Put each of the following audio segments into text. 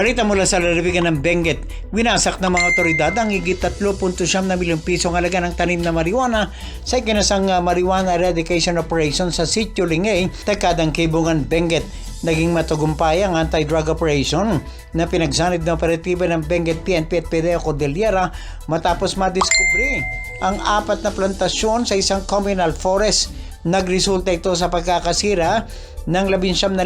Balita mula sa lalawigan ng Benguet, winasak ng mga otoridad ang higit 3.7 na milyong pisong halaga ng tanim na marijuana sa ikinasang uh, marijuana eradication operation sa Sitio Lingay, Takadang Kibungan, Benguet. Naging matagumpay ang anti-drug operation na pinagsanib ng operatiba ng Benguet PNP at Pedeo Cordillera matapos madiskubre ang apat na plantasyon sa isang communal forest. Nagresulta ito sa pagkakasira ng 11,600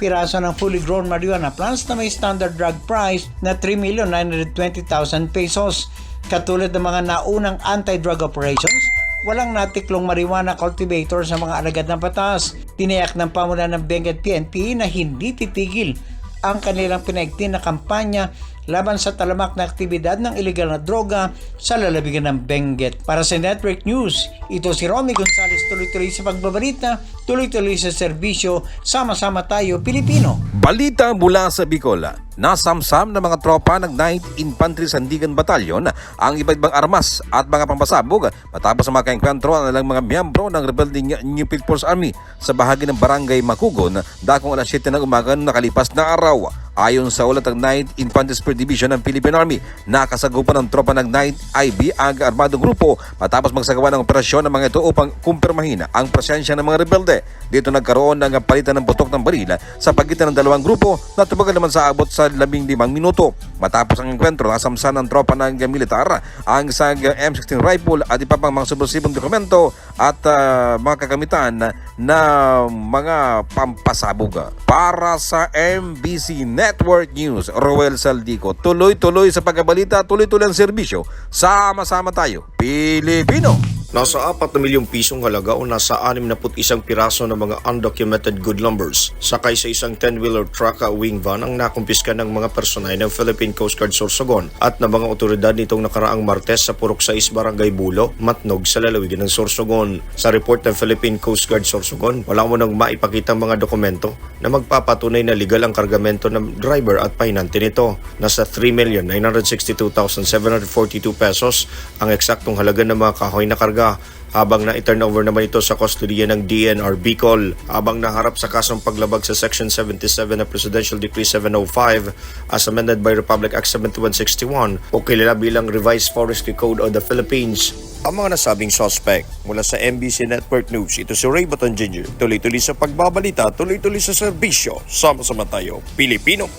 piraso ng fully grown marijuana plants na may standard drug price na 3,920,000 pesos. Katulad ng mga naunang anti-drug operations, walang natiklong marijuana cultivator sa mga alagad ng batas. Tiniyak ng pamunan ng Benguet PNP na hindi titigil ang kanilang pinaigtin na kampanya laban sa talamak na aktibidad ng ilegal na droga sa lalawigan ng Benguet. Para sa Network News, ito si Romy Gonzalez tuloy-tuloy sa pagbabalita, tuloy-tuloy sa serbisyo, sama-sama tayo Pilipino. Balita mula sa Bicol. Nasamsam ng mga tropa ng 9th Infantry Sandigan Battalion ang iba't ibang armas at mga pampasabog matapos ang makaengkwentro ang ilang mga miyembro ng rebelding New People's Army sa bahagi ng Barangay Makugon dakong alas 7 ng umaga ng nakalipas na araw. Ayon sa ulat ng 9th Infantry Spear Division ng Philippine Army, nakasagupan ng tropa ng 9th IB ang armadong grupo matapos magsagawa ng operasyon ng mga ito upang kumpirmahin ang presensya ng mga rebelde. Dito nagkaroon ng palitan ng putok ng baril sa pagitan ng dalawang grupo na tumagal naman sa abot sa 15 minuto. Matapos ang enkwentro, nasamsan ng tropa ng militar ang isang M16 rifle at iba pang mga subversibong dokumento at ah, mga kagamitan na mga pampasabog. Para sa MBC Network News, Roel Saldico, tuloy-tuloy sa pagkabalita, tuloy-tuloy ang serbisyo. Sama-sama tayo, Pilipino! Nasa 4 na milyong pisong halaga o nasa 61 piraso ng mga undocumented good lumbers sakay sa isang 10-wheeler truck at wing van ang nakumpiska ng mga personay ng Philippine Coast Guard Sorsogon at ng mga otoridad nitong nakaraang Martes sa Purok 6 Barangay Bulo, Matnog sa lalawigan ng Sorsogon. Sa report ng Philippine Coast Guard Sorsogon, wala mo nang maipakita mga dokumento na magpapatunay na legal ang kargamento ng driver at pahinante nito. Nasa 3,962,742 pesos ang eksaktong halaga ng mga kahoy na karga habang na-turn over naman ito sa kustodiya ng DNR Bicol habang naharap sa kasong paglabag sa Section 77 ng Presidential Decree 705 as amended by Republic Act 7161 o kilala bilang Revised Forestry Code of the Philippines. Ang mga nasabing suspect mula sa MBC Network News, ito si Ray Baton Ginger. Tuloy-tuloy sa pagbabalita, tuloy-tuloy sa serbisyo. Sama-sama tayo, Pilipino.